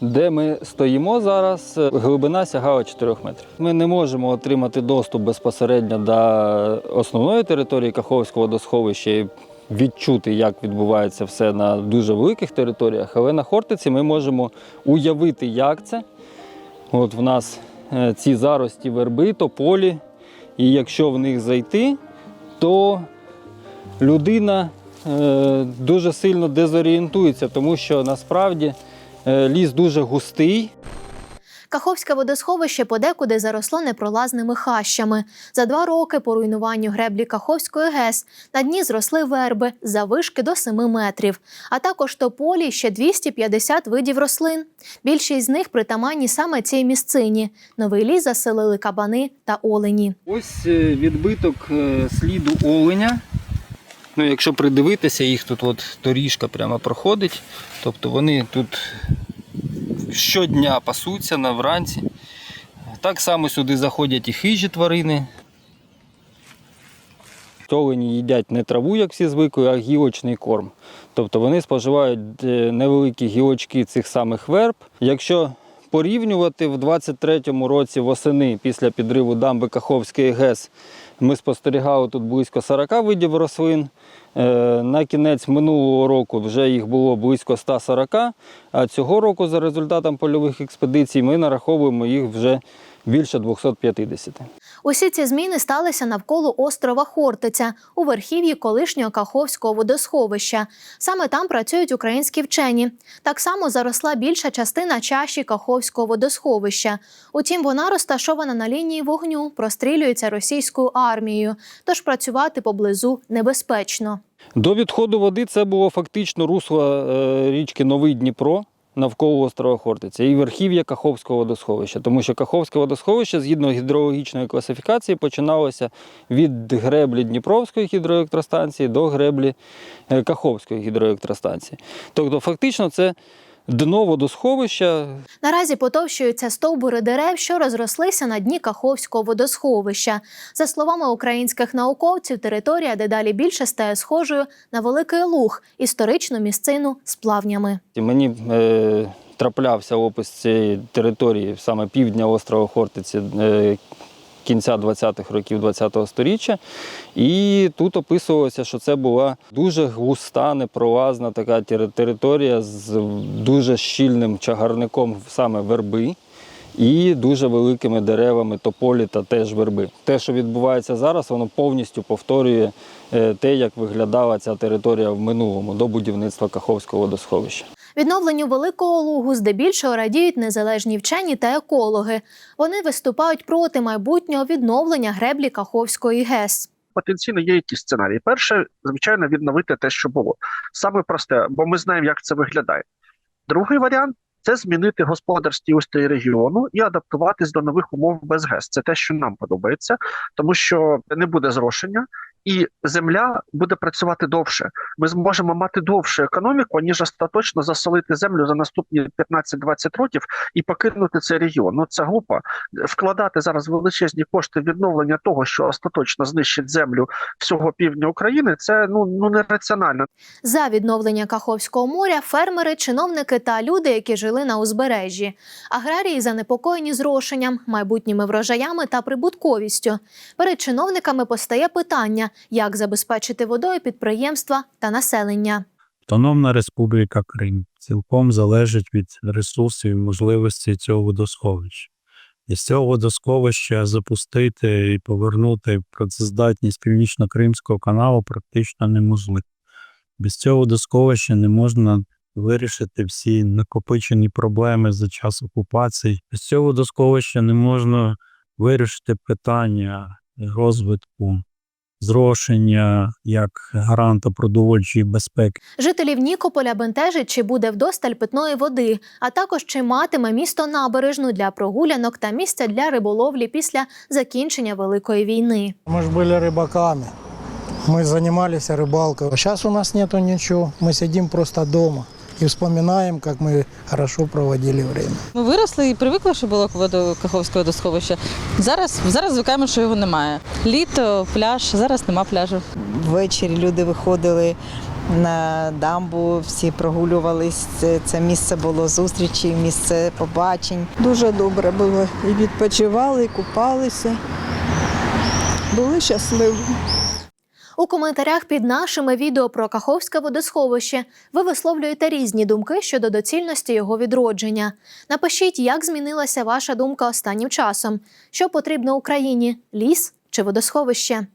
Де ми стоїмо зараз, глибина сягала 4 метрів. Ми не можемо отримати доступ безпосередньо до основної території Каховського водосховища і відчути, як відбувається все на дуже великих територіях, але на Хортиці ми можемо уявити, як це. От в нас е, ці зарості верби, тополі, і якщо в них зайти, то людина е, дуже сильно дезорієнтується, тому що насправді ліс дуже густий. Каховське водосховище подекуди заросло непролазними хащами. За два роки по руйнуванню греблі Каховської ГЕС на дні зросли верби завишки до 7 метрів, а також тополі ще 250 видів рослин. Більшість з них притаманні саме цій місцині. Новий ліс заселили кабани та олені. Ось е, відбиток е, сліду оленя. Ну, якщо придивитися, їх тут от доріжка прямо проходить. Тобто вони тут щодня пасуться на вранці. Так само сюди заходять і хижі тварини. Олені їдять не траву, як всі звикли, а гілочний корм. Тобто вони споживають е, невеликі гілочки цих самих верб. Якщо порівнювати в 23-му році восени після підриву дамби Каховської ГЕС, ми спостерігали тут близько 40 видів рослин. Е, На кінець минулого року вже їх було близько 140, а цього року за результатом польових експедицій ми нараховуємо їх вже більше 250. Усі ці зміни сталися навколо острова Хортиця у верхів'ї колишнього Каховського водосховища. Саме там працюють українські вчені. Так само заросла більша частина чаші Каховського водосховища. Утім, вона розташована на лінії вогню, прострілюється російською армією, тож працювати поблизу небезпечно. До відходу води це було фактично русло е, річки Новий Дніпро навколо острова Хортиця і верхів'я Каховського водосховища. Тому що Каховське водосховище згідно гідрологічної класифікації починалося від греблі Дніпровської гідроелектростанції до греблі е, Каховської гідроелектростанції. Тобто, фактично, це дно водосховища, Наразі потовщуються стовбури дерев, що розрослися на дні Каховського водосховища. За словами українських науковців, територія дедалі більше стає схожою на великий луг, історичну місцину з плавнями. І Мені е, траплявся опис цієї території саме півдня острова Хортиці е, кінця 20-х років 20-го сторіччя. І тут описувалося, що це була дуже густа, непролазна така територія з дуже щільним чагарником саме верби. І дуже великими деревами тополі та теж верби. Те, що відбувається зараз, воно повністю повторює е, те, як виглядала ця територія в минулому до будівництва Каховського водосховища. Відновленню великого лугу здебільшого радіють незалежні вчені та екологи. Вони виступають проти майбутнього відновлення греблі Каховської ГЕС. потенційно є якісь сценарії. Перше, звичайно, відновити те, що було. Саме просте, бо ми знаємо, як це виглядає. Другий варіант це змінити господарський устрій регіону і адаптуватись до нових умов без ГЕС. Це те, що нам подобається, тому що не буде зрошення. І земля буде працювати довше. Ми зможемо мати довшу економіку, ніж остаточно засолити землю за наступні 15-20 років і покинути цей регіон. Ну це глупо. Вкладати зараз величезні кошти відновлення того, що остаточно знищить землю всього півдня України. Це ну ну нераціонально. За відновлення Каховського моря фермери, чиновники та люди, які жили на узбережжі. Аграрії занепокоєні зрошенням, майбутніми врожаями та прибутковістю. Перед чиновниками постає питання, як забезпечити водою підприємства та населення. Автономна Республіка Крим цілком залежить від ресурсів і можливостей цього водосховища. З цього водосховища запустити і повернути працездатність Північно-Кримського каналу практично неможливо. Без цього водосховища не можна вирішити всі накопичені проблеми за час окупації. Без цього водосховища не можна вирішити питання розвитку зрошення як гаранта продовольчої безпеки. Жителів Нікополя бентежить, чи буде вдосталь питної води, а також чи матиме місто набережну для прогулянок та місця для риболовлі після закінчення Великої війни. Мы же были рыбаками. Мы занимались рыбалкой. Сейчас у нас нету ничего. Мы сидим просто дома и вспоминаем, как мы хорошо проводили время. Ми виросли і привикли, що було воду Каховське водосховище. Зараз, зараз звикаємо, що його немає. Літо, пляж, зараз нема пляжу. Ввечері люди виходили на дамбу, всі прогулювались. Це, це місце було зустрічі, місце побачень. Дуже добре було. І відпочивали, і купалися. Були щасливі. У коментарях під нашими відео про Каховське водосховище ви висловлюєте різні думки щодо доцільності його відродження. Напишіть, як змінилася ваша думка останнім часом. Що потрібно Україні ліс чи водосховище?